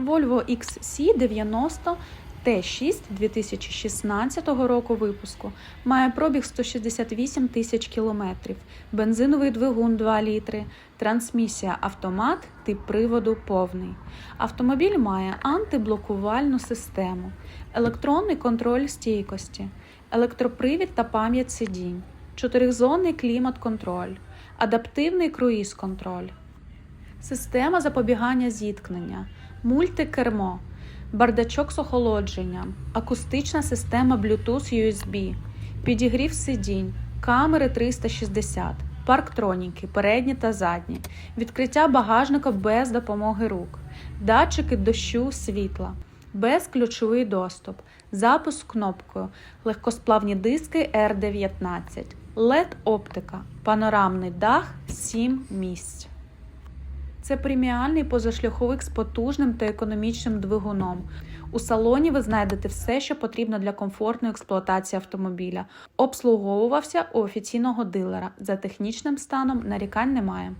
Volvo XC90 T6 2016 року випуску. Має пробіг 168 тисяч кілометрів, бензиновий двигун 2 літри, трансмісія автомат, тип приводу повний. Автомобіль має антиблокувальну систему, електронний контроль стійкості, електропривід та пам'ять сидінь, чотиризонний клімат-контроль, адаптивний круїз-контроль. Система запобігання зіткнення, мультикермо, бардачок з охолодженням, акустична система Bluetooth USB, підігрів сидінь, камери 360, парктроніки, передні та задні, відкриття багажника без допомоги рук, датчики дощу світла, безключовий доступ, запуск кнопкою, легкосплавні диски R19, LED-оптика, панорамний дах 7 місць. Це преміальний позашляховик з потужним та економічним двигуном. У салоні ви знайдете все, що потрібно для комфортної експлуатації автомобіля. Обслуговувався у офіційного дилера. За технічним станом нарікань немає.